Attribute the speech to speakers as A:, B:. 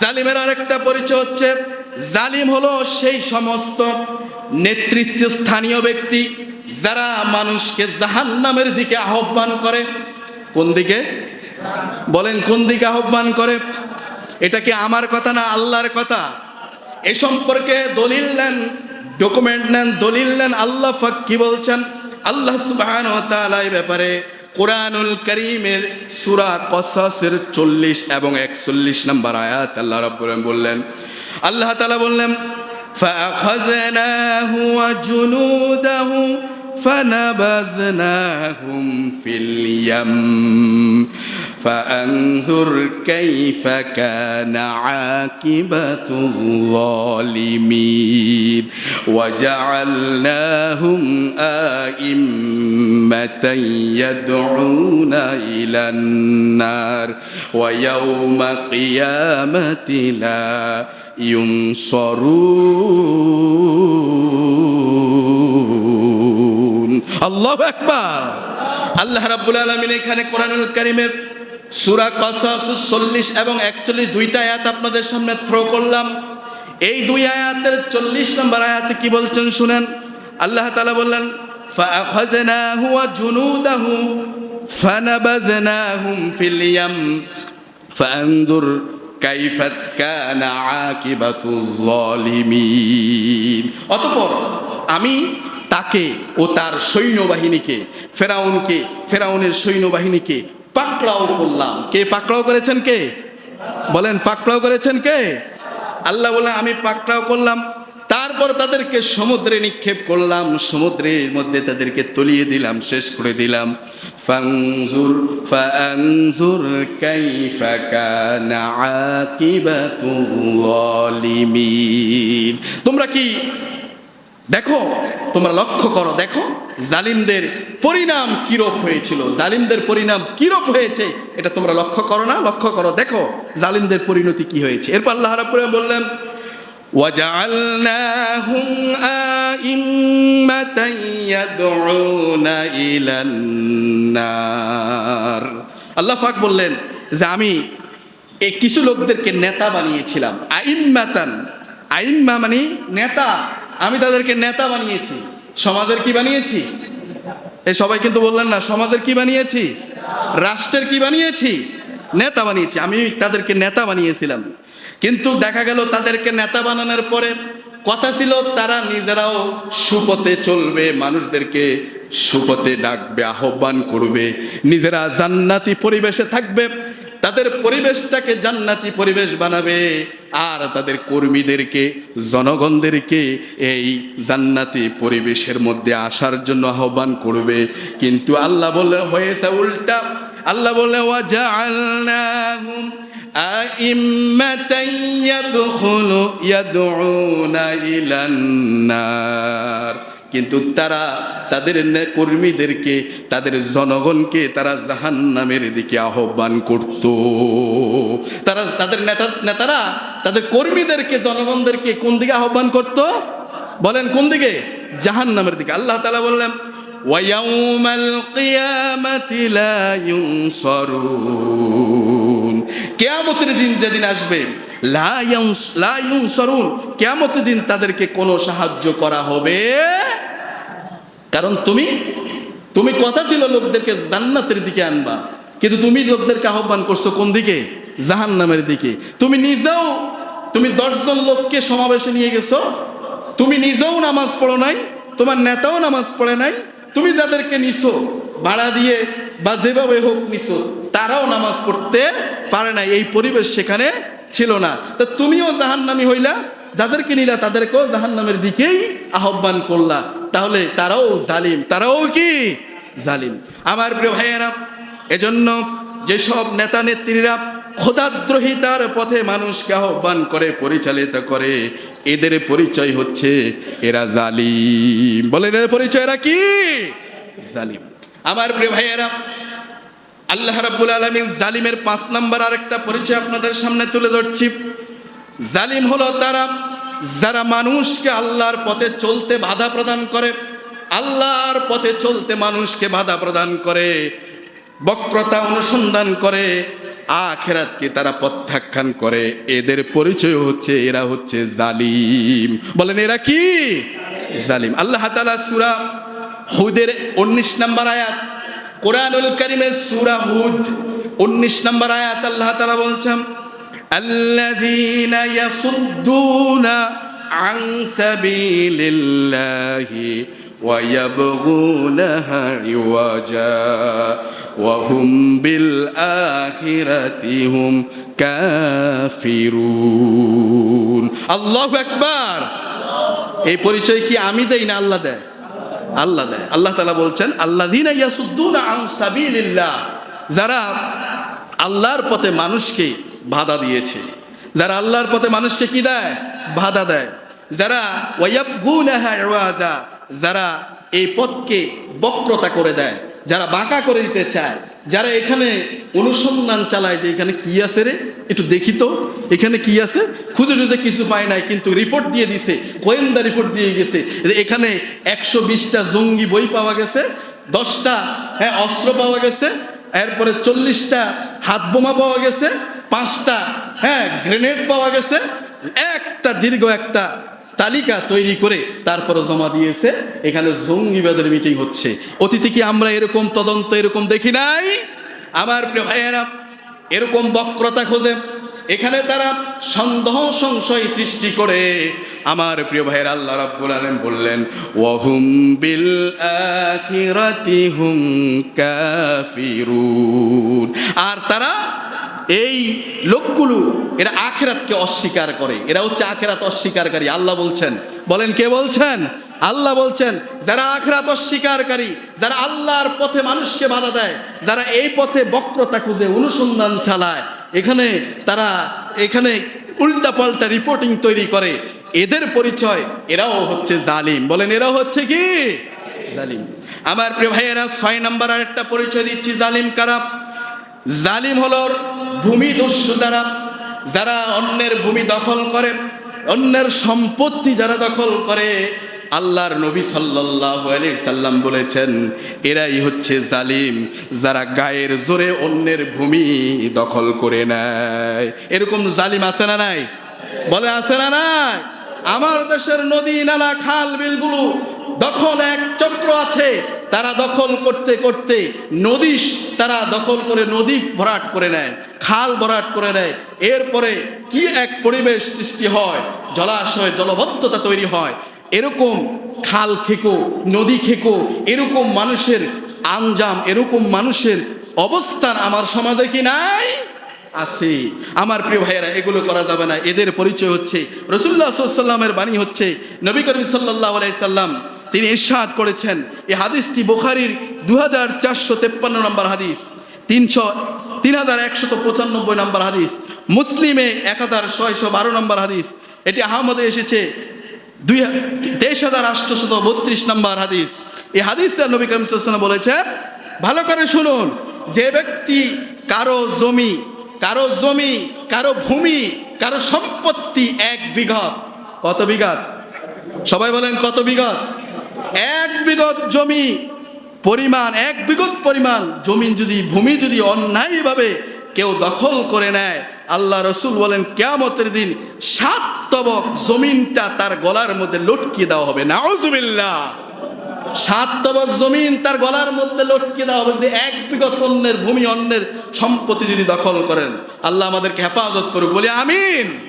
A: জালিমের আরেকটা পরিচয় হচ্ছে, জালিম হলো সেই সমস্ত নেতৃত্ব স্থানীয় ব্যক্তি যারা মানুষকে জাহান্নামের দিকে আহ্বান করে। কোন দিকে? বলেন, কোন দিকে আহ্বান করে? এটা কি আমার কথা না আল্লাহর কথা? এ সম্পর্কে দলিল নেন ডকুমেন্ট নেন, দলিল নেন, আল্লাহ ফাক কি বলছেন? আল্লাহ সুবহান এই ব্যাপারে কোরআনুল করিমের সুরা কসাসের চল্লিশ এবং একচল্লিশ নম্বর আয়াত আল্লাহ রব্বুল আলামিন বললেন আল্লাহ তাআলা বললেন فأخذناه وجنوده فنبذناهم في اليم فانظر كيف كان عاقبة الظالمين وجعلناهم أئمة يدعون إلى النار ويوم قيامة لا ينصرون الله أكبر আল্লাহ রাব্বুল আলামিন এখানে কোরআনুল কারীমের সূরা কসাস 40 এবং 41 দুইটা আয়াত আপনাদের সামনে থ্রো করলাম এই দুই আয়াতের 40 নম্বর আয়াতে কি বলছেন শুনেন আল্লাহ তাআলা বললেন فأخذناه وجنوده فنبذناهم في اليم فانظر كيف كان عاقبة الظالمين অতঃপর আমি তাকে ও তার সৈন্যবাহিনীকে ফেরাউনকে ফেরাউনের সৈন্যবাহিনীকে পাকড়াও করলাম কে পাকড়াও করেছেন কে বলেন পাকড়াও করেছেন কে আল্লাহ বলে আমি পাকড়াও করলাম তারপর তাদেরকে সমুদ্রে নিক্ষেপ করলাম, সমুদ্রের মধ্যে তাদেরকে তলিয়ে দিলাম, শেষ করে দিলাম। তোমরা কি দেখো? তোমরা লক্ষ্য করো, দেখো, জালিমদের পরিণাম কিরূপ হয়েছিল? জালিমদের পরিণাম কিরূপ হয়েছে? এটা তোমরা লক্ষ্য করো না? লক্ষ্য করো, দেখো, জালিমদের পরিণতি কি হয়েছে? এরপর আল্লাহ রাব্বুল বললেন وجعلناهم آئمة يدعون إلى النار আল্লাহ পাক বললেন যে আমি এই কিছু লোকদেরকে নেতা বানিয়েছিলাম আইম্মাতান আইম্মা মানে নেতা আমি তাদেরকে নেতা বানিয়েছি সমাজের কি বানিয়েছি এ সবাই কিন্তু বললেন না সমাজের কি বানিয়েছি রাষ্ট্রের কি বানিয়েছি নেতা বানিয়েছি আমি তাদেরকে নেতা বানিয়েছিলাম কিন্তু দেখা গেল তাদেরকে নেতা বানানোর পরে কথা ছিল, তারা নিজেরাও সুপথে চলবে, মানুষদেরকে সুপথে ডাকবে, আহ্বান করবে, নিজেরা জান্নাতি পরিবেশে থাকবে, তাদের পরিবেশটাকে জান্নাতি পরিবেশ বানাবে, আর তাদের কর্মীদেরকে, জনগণদেরকে এই জান্নাতি পরিবেশের মধ্যে আসার জন্য আহ্বান করবে। কিন্তু আল্লাহ বলে, হয়েছে উল্টা। আল্লাহ বলে ওয়াজআলনাহুম আইম্মাতান ইয়াদখুলু ইয়াদউনা ইলান নার। কিন্তু তারা তাদের কর্মীদেরকে, তাদের জনগণকে তারা জাহান্নামের দিকে আহ্বান করত। তারা, তাদের নেতা, নেতারা, তাদের কর্মীদেরকে, জনগণদেরকে কোন দিকে আহ্বান করত? বলেন কোন দিকে? জাহান্নামের দিকে। আল্লাহ তালা বললেন ويوم القيامة لا ينصرون কেয়ামতের দিন যেদিন আসবে লা ইউনস- লা ইউনসরুন কেয়ামতের দিন তাদেরকে কোনো সাহায্য করা হবে কারণ তুমি তুমি কথা ছিল লোকদেরকে জান্নাতের দিকে আনবা কিন্তু তুমি লোকদেরকে আহ্বান করছো কোন দিকে জাহান্নামের দিকে তুমি নিজেও তুমি দশজন লোককে সমাবেশে নিয়ে গেছো তুমি নিজেও নামাজ পড়ো নাই তোমার নেতাও নামাজ পড়ে নাই তুমি যাদেরকে নিছো, ভাড়া দিয়ে বা যেভাবে হোক নিছো, তারাও নামাজ পড়তে পারে না এই পরিবেশ সেখানে ছিল না। তা তুমিও জাহান্নামি হইলা, যাদেরকে নিলা তাদেরকেও জাহান্নামের দিকেই আহ্বান করলা। তাহলে তারাও জালিম, তারাও কি? জালিম। আমার প্রিয় ভাইয়েরা, এজন্য যেসব নেতা নেত্রীরা খোদাদ্রোহিতার পথে মানুষকে আহ্বান করে, পরিচালিত করে। এদের পরিচয় হচ্ছে এরা জালিম। বলেন, এদের পরিচয় এরা কি? জালিম। আমার প্রিয় ভাইয়েরা, আল্লাহ রাব্বুল আলামিন জালিমের পাঁচ নাম্বার আরেকটা পরিচয় আপনাদের সামনে তুলে ধরছি। জালিম হলো তারা, যারা মানুষকে আল্লাহর পথে চলতে বাধা প্রদান করে, আল্লাহর পথে চলতে মানুষকে বাধা প্রদান করে, বক্রতা অনুসন্ধান করে আখেরাতকে তারা প্রত্যাখ্যান করে এদের পরিচয় হচ্ছে এরা হচ্ছে জালিম বলেন এরা কি জালিম আল্লাহ তাআলা সূরা হুদের 19 নম্বর আয়াত কোরআনুল কারীমের সূরা হুদ 19 নম্বর আয়াত আল্লাহ তাআলা বলছেন الذين يصدون عن سبيل الله ويبغونها عوجا وهم بالآخرة هم كافرون الله أكبر এই পরিচয় কি আমি দেই না আল্লাহ দেয় আল্লাহ দেয় আল্লাহ তালা বলছেন আল্লাহ ইয়াসুদ্দুনা আন সাবিলিল্লাহ যারা আল্লাহর পথে মানুষকে বাধা দিয়েছে যারা আল্লাহর পথে মানুষকে কি দেয় বাধা দেয় যারা ওয়াইয়াবগুনাহা ইওয়াজা যারা এই পথকে বক্রতা করে দেয়, যারা বাঁকা করে দিতে চায়, যারা এখানে অনুসন্ধান চালায় যে এখানে কি আছে রে? একটু দেখি তো, এখানে কি আছে? খুঁজে খুঁজে কিছু পায় নাই, কিন্তু রিপোর্ট দিয়ে দিছে, গোয়েন্দা রিপোর্ট দিয়ে গেছে যে এখানে একশো বিশটা জঙ্গি বই পাওয়া গেছে, দশটা হ্যাঁ অস্ত্র পাওয়া গেছে, এরপরে চল্লিশটা হাত বোমা পাওয়া গেছে, পাঁচটা হ্যাঁ গ্রেনেড পাওয়া গেছে, একটা দীর্ঘ একটা তালিকা তৈরি করে তারপরে জমা দিয়েছে। এখানে জঙ্গিবাদের মিটিং হচ্ছে। অতীতে কি আমরা এরকম তদন্ত, এরকম দেখি নাই? আমার প্রিয় ভাইয়েরা, এরকম বক্রতা খোঁজে। এখানে তারা সন্দেহ, সংশয় সৃষ্টি করে। আমার প্রিয় ভাইয়ের, আল্লাহ রাব্বুল আলামিন বললেন, ওয়াহুম বিল আখিরাতি হুম কাফিরুন। আর তারা এই লোকগুলো এরা আখেরাতকে অস্বীকার করে। এরা হচ্ছে আখেরাত অস্বীকারী আল্লাহ বলছেন, বলেন কে বলছেন? আল্লাহ বলছেন, যারা আখরাত অস্বীকারী যারা আল্লাহর পথে মানুষকে বাধা দেয়, যারা এই পথে বক্রতা খুঁজে, অনুসন্ধান চালায়, এখানে তারা, এখানে উল্টা পাল্টা রিপোর্টিং তৈরি করে। এদের পরিচয়, এরাও হচ্ছে জালিম। বলেন, এরাও হচ্ছে কি? জালিম। আমার প্রিয় ভাইয়েরা, ছয় নম্বর আর একটা পরিচয় দিচ্ছি, জালিম কারা? জালিম হলো ভূমি দস্যু যারা যারা অন্যের ভূমি দখল করে, অন্যের সম্পত্তি যারা দখল করে, আল্লাহর নবী সাল্লাল্লাহু আলাইহি সাল্লাম বলেছেন, এরাই হচ্ছে জালিম, যারা গায়ের জোরে অন্যের ভূমি দখল করে নেয়। এরকম জালিম আছে না নাই? বলে আছে না নাই? আমার দেশের নদী, নালা, খাল, বিলগুলো দখল এক চক্র আছে তারা দখল করতে করতে নদী তারা দখল করে নদী ভরাট করে নেয়, খাল ভরাট করে নেয়। এরপরে কি এক পরিবেশ সৃষ্টি হয়? জলাশয়, জলবদ্ধতা তৈরি হয়। এরকম খাল খেকো, নদী খেকো, এরকম মানুষের আঞ্জাম, এরকম মানুষের অবস্থান আমার সমাজে কি নাই? আছে। আমার প্রিয় ভাইয়েরা, এগুলো করা যাবে না। এদের পরিচয় হচ্ছে, রসুল্লাহ সাল্লামের বাণী হচ্ছে, নবী করিম সাল্লাহ আলাইসাল্লাম তিনি ইরশাদ করেছেন। এই হাদিসটি বোখারির দু হাজার চারশো তেপ্পান্ন নম্বর হাদিস, তিনশো তিন হাজার একশত পঁচানব্বই নম্বর হাদিস, মুসলিমে এক হাজার ছয়শো বারো নম্বর হাদিস। এটি আহমদে এসেছে দুই, তেইশ হাজার আটশোশত বত্রিশ নম্বর হাদিস। এই হাদিস নবী করিম বলেছেন, ভালো করে শুনুন, যে ব্যক্তি কারও জমি কারও জমি, কারও ভূমি, কারও সম্পত্তি এক বিঘত। কত বিঘাত? সবাই বলেন কত বিঘত? এক বিঘত জমি পরিমাণ, এক বিঘত পরিমাণ জমি যদি, ভূমি যদি অন্যায়ভাবে কেউ দখল করে নেয়, আল্লাহ রসুল বলেন, কেয়ামতের দিন সাত তবক জমিনটা তার গলার মধ্যে লটকিয়ে দেওয়া হবে। নাউজুবিল্লাহ। সাত তবক জমিন তার গলার মধ্যে লটকে দেওয়া হবে। যদি এক বিগত অন্যের, ভূমি অন্যের সম্পত্তি যদি দখল করেন, আল্লাহ আমাদেরকে হেফাজত করুক। বলি, আমিন।